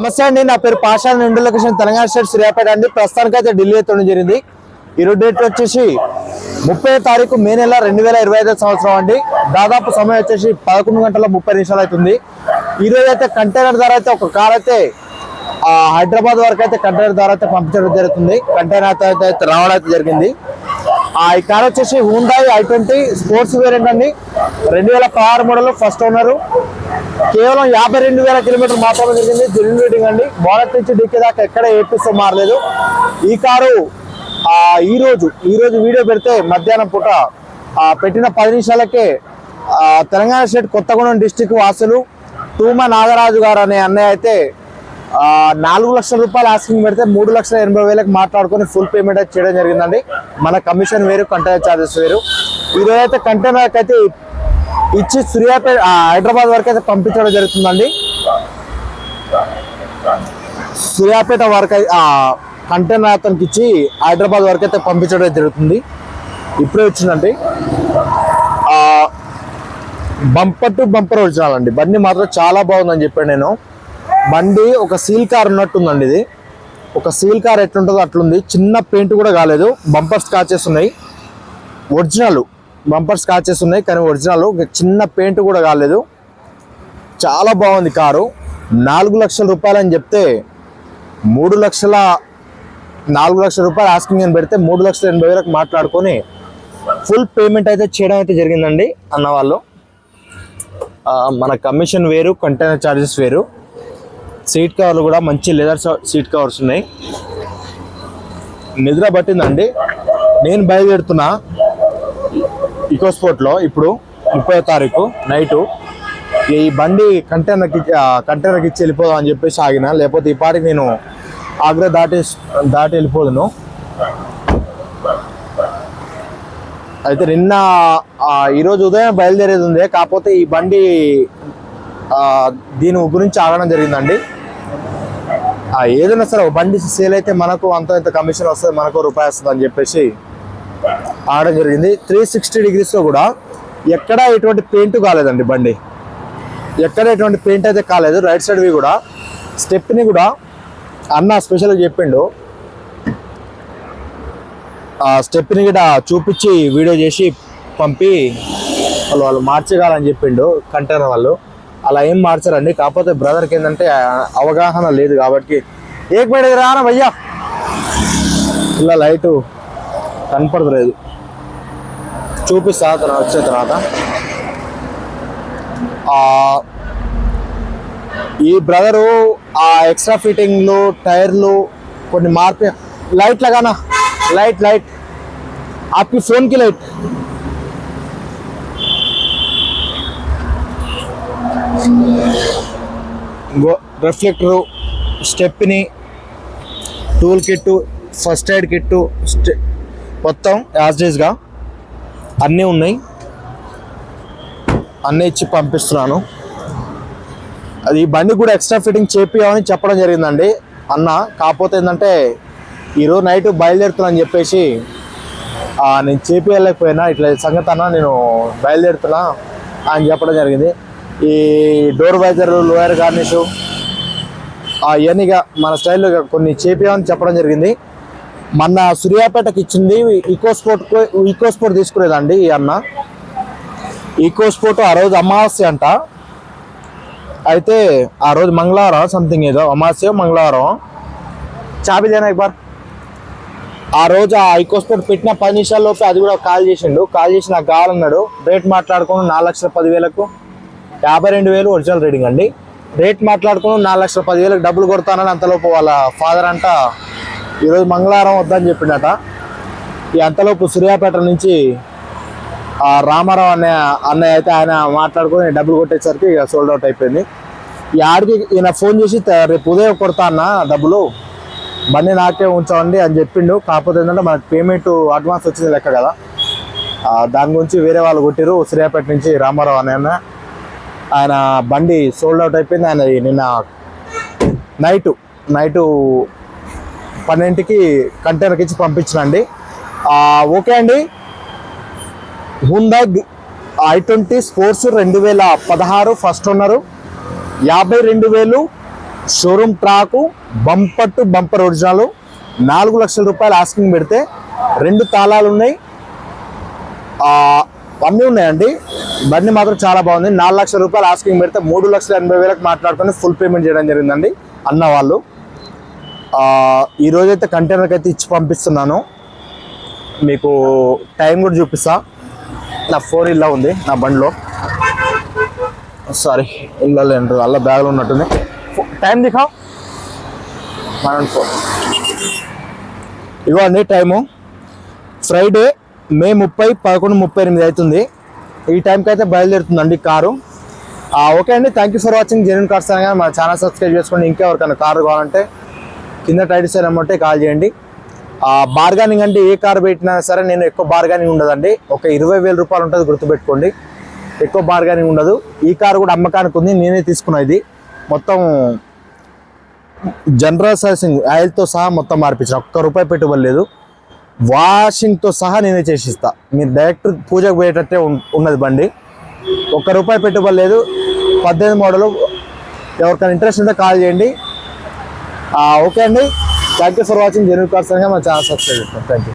నమస్తే అండి నా పేరు పాషా నిండు లొకేషన్ తెలంగాణ స్టేట్ సూర్యాపేట అండి. ప్రస్తుతానికి అయితే ఢిల్లీ ఎత్తడం జరిగింది. ఈరోజు డేట్ వచ్చేసి ముప్పై తారీఖు మే నెల రెండు వేల ఇరవై ఐదో సంవత్సరం అండి. దాదాపు సమయం వచ్చేసి పదకొండు గంటల ముప్పై నిమిషాలు అవుతుంది. ఈరోజు అయితే కంటైనర్ ద్వారా అయితే ఒక కార్ అయితే హైదరాబాద్ వరకు అయితే కంటైనర్ ద్వారా అయితే పంపించడం జరుగుతుంది. కంటైనర్ అయితే అయితే రావడం అయితే జరిగింది. ఈ కార్ వచ్చేసి Hyundai i twenty sports variant అండి. రెండు వేల పదహారు మోడల్ ఫస్ట్ ఓనరు కేవలం యాభై రెండు వేల కిలోమీటర్ మాత్రమే జరిగింది. జెన్యున్ రేటింగ్ అండి. బోనట్ నుంచి డిక్కి దాకా ఎక్కడ ఏపీసో మారలేదు. ఈ కారు ఆ, ఈ రోజు ఈ రోజు వీడియో పెడితే మధ్యాహ్నం పూట ఆ, పెట్టిన పది నిమిషాలకే తెలంగాణ స్టేట్ కొత్తగూడెం డిస్టిక్ వాసులు తూమ నాగరాజు గారు అనే అన్నయ్య అయితే నాలుగు లక్షల రూపాయలు ఆస్కింగ్ పెడితే మూడు లక్షల ఎనభై వేలకు మాట్లాడుకొని ఫుల్ పేమెంట్ అయితే చేయడం జరిగిందండి. మన కమిషన్ వేరు కంటైనర్ ఛార్జెస్ వేరు. ఈరోజు అయితే కంటైనర్ అయితే ఇచ్చి సూర్యాపేట హైదరాబాద్ వరకు అయితే పంపించడం జరుగుతుందండి. సూర్యాపేట వరకు కంటైనర్ అతనికి ఇచ్చి హైదరాబాద్ వరకు అయితే పంపించడం జరుగుతుంది. ఇప్పుడే వచ్చిందండి. బంపర్ టు బంపర్ ఒరిజినల్ అండి. బండి మాత్రం చాలా బాగుందని చెప్పాను నేను. బండి ఒక సీల్ కార్ ఉన్నట్టుందండి ఇది. ఒక సీల్ కార్ ఎట్లుంటుందో అట్లుంది. చిన్న పెయింట్ కూడా కాలేదు. బంపర్ స్కాచెస్ ఉన్నాయి. ఒరిజినల్ బంపర్ స్కాచెస్ ఉన్నాయి కానీ ఒరిజినల్ చిన్న పెయింట్ కూడా కాలేదు. చాలా బాగుంది కారు. నాలుగు లక్షల రూపాయలు అని చెప్తే మూడు లక్షల నాలుగు లక్షల రూపాయలు ఆస్కింగ్ అని పెడితే మూడు లక్షల ఎనభై వేలకు మాట్లాడుకొని ఫుల్ పేమెంట్ అయితే చేయడం అయితే జరిగిందండి అన్న వాళ్ళు మన కమిషన్ వేరు కంటైనర్ ఛార్జెస్ వేరు. సీట్ కవర్లు కూడా మంచి లెదర్ సీట్ కవర్స్ ఉన్నాయి. నిద్ర పట్టిందండి. నేను బయలుదేరుతున్నా ఈకో స్పోర్ట్లో ఇప్పుడు ముప్పై తారీఖు నైటు. ఈ బండి కంటైనర్కి కంటైనర్కి ఇచ్చి వెళ్ళిపోదాం అని చెప్పేసి ఆగిన. లేకపోతే ఈ పాటికి నేను ఆగ్రా దాటి దాటి వెళ్ళిపోదును. అయితే నిన్న ఈరోజు ఉదయం బయలుదేరేది ఉంది. కాకపోతే ఈ బండి దీని గురించి ఆగడం జరిగిందండి. ఏదైనా సరే బండి సేల్ అయితే మనకు అంత ఇంత కమిషన్ వస్తుంది మనకు రూపాయి వస్తుంది అని చెప్పేసి ఆడడం జరిగింది. త్రీ సిక్స్టీ డిగ్రీస్లో కూడా ఎక్కడ ఎటువంటి పెయింట్ కాలేదండి బండి. ఎక్కడ ఎటువంటి పెయింట్ అయితే కాలేదు రైట్ సైడ్వి కూడా స్టెప్ని కూడా అన్న స్పెషల్గా చెప్పిండు. ఆ స్టెప్ని కూడా చూపించి వీడియో చేసి పంపి వాళ్ళు వాళ్ళు మార్చగలని చెప్పిండు కంటైనర్ వాళ్ళు. అలా ఏం మార్చరండి కాకపోతే బ్రదర్కి ఏంటంటే ఆ, అవగాహన లేదు కాబట్టి ఏక బయట రానా భయ్యా ఇలా లైటు కనపడలేదు చూపిస్తా అతను వచ్చే తర్వాత ఆ, ఈ బ్రదరు ఆ ఎక్స్ట్రా ఫిట్టింగ్లు టైర్లు కొన్ని మార్పు లైట్ लगाना लाइट लाइट आपकी फोन की light reflector stepney tool kit first aid kit స్టె మొత్తం యాజ్డేజ్గా అన్నీ ఉన్నాయి. అన్నీ ఇచ్చి పంపిస్తున్నాను. అది బండి కూడా ఎక్స్ట్రా ఫిట్టింగ్ చేపియామని చెప్పడం జరిగిందండి. అన్న కాకపోతే ఏంటంటే ఈరోజు నైట్ బయలుదేరుతున్నా చెప్పేసి నేను చేపియలేకపోయినా ఇట్లా సంగతి అన్న నేను బయలుదేరుతున్నా అని చెప్పడం జరిగింది. ఈ డోర్ వైజర్లు లోయర్ గార్నిషు అవన్నీగా మన స్టైల్లో కొన్ని చేపియామని చెప్పడం జరిగింది. మన సూర్యాపేటకి ఇచ్చింది ఈకో స్పోర్ట్ ఈకో స్పోర్ట్ తీసుకునేదండి ఈ అన్న. ఈకో స్పోర్ట్ ఆ రోజు అమావాస్య అంట. అయితే ఆ రోజు మంగళవారం సంథింగ్ ఏదో అమావాస్య మంగళవారం. చాపిదేనా ఇక్బార్ ఆ రోజు ఆ ఈకోస్పోర్ట్ పెట్టిన పది నిమిషాల లోపే అది కూడా కాల్ చేసిండు. కాల్ చేసి నాకు కావాలన్నాడు. రేట్ మాట్లాడుకుని నాలుగు లక్షల పదివేలకు. యాభై రెండు వేలు ఒరిజినల్ రీడింగ్ అండి. రేట్ మాట్లాడుకుని నాలుగు లక్షల పదివేలకు డబ్బులు కొడతానని అంతలోపు వాళ్ళ ఫాదర్ అంట ఈరోజు మంగళవారం వద్దని చెప్పిండట. ఈ అంతలోపు సూర్యాపేట నుంచి ఆ రామారావు అనే అన్నయ్య అయితే ఆయన మాట్లాడుకొని డబ్బులు కొట్టేసరికి ఇక సోల్డ్ అవుట్ అయిపోయింది. ఈ ఆడికి ఈయన ఫోన్ చేసి రేపు ఉదయం కొడతా అన్న డబ్బులు బండి నాకే ఉంచండి అని చెప్పిండు. కాకపోతే ఏంటంటే మనకు పేమెంట్ అడ్వాన్స్ వచ్చింది లెక్క కదా. దాని గురించి వేరే వాళ్ళు కొట్టిరు సూర్యాపేట నుంచి రామారావు అనే ఆయన బండి సోల్డ్ అవుట్ అయిపోయింది. ఆయన నిన్న నైటు నైటు పన్నెండుకి కంటైనర్కి ఇచ్చి పంపించినండి. ఓకే అండి. హుందా ఐ ట్వంటీ స్పోర్ట్స్ రెండు వేల పదహారు ఫస్ట్ ఉన్నారు యాభై రెండు వేలు showroom track bumper to bumper original నాలుగు లక్షల రూపాయలు ఆస్కింగ్ పెడితే రెండు తాళాలు ఉన్నాయి. అన్నీ ఉన్నాయండి. బండి మాత్రం చాలా బాగుంది. నాలుగు లక్షల రూపాయలు ఆస్కింగ్ పెడితే మూడు లక్షల ఎనభై వేలకు మాట్లాడుకొని ఫుల్ పేమెంట్ చేయడం జరిగిందండి. అన్న వాళ్ళు. ఈరోజైతే కంటైనర్కి అయితే ఇచ్చి పంపిస్తున్నాను. మీకు టైం కూడా చూపిస్తా. నా ఫోన్ ఇలా ఉంది నా బండిలో. సారీ ఇల్లు లేదు అల్ల బ్యాగ్లో ఉన్నట్టుంది. ఫో- టైం దిఖా? వన్ ఫోర్ ఇగో అండి టైము ఫ్రైడే మే ముప్పై పదకొండు ముప్పై ఎనిమిది అవుతుంది. ఈ టైంకి అయితే బయలుదేరుతుందండి కారు. ఓకే అండి. Thank you for watching genuine cars అనగా మా ఛానల్ సబ్స్క్రైబ్ చేసుకోండి ఇంకా ఎవరికైనా కారు కావాలంటే కింద టైటిల్స్ అమ్మంటే కాల్ చేయండి. బార్గానింగ్ అంటే ఏ కారు పెట్టినా సరే నేను ఎక్కువ బార్గానింగ్ ఉండదండి. ఒక ఇరవై వేల రూపాయలు ఉంటుంది గుర్తుపెట్టుకోండి. ఎక్కువ బార్గానింగ్ ఉండదు. ఈ కారు కూడా అమ్మకానికి ఉంది. నేనే తీసుకున్నా ఇది. మొత్తం జనరల్ సర్వీసింగ్ ఆయిల్తో సహా మొత్తం మార్పించిన. ఒక్క రూపాయి పెట్టుబడి లేదు. వాషింగ్తో సహా నేనే చేసిస్తా. మీరు డైరెక్ట్ పూజకు పోయేటట్టే ఉన్నది బండి. ఒక్క రూపాయి పెట్టుబడి లేదు. పద్దెనిమిది మోడలు. ఎవరికైనా ఇంట్రెస్ట్ ఉంటే కాల్ చేయండి. ఓకే అండి. Thank you for watching. Genuine cars మా ఛానల్ సబ్స్క్రైబ్ చేస్తాం థ్యాంక్ యూ.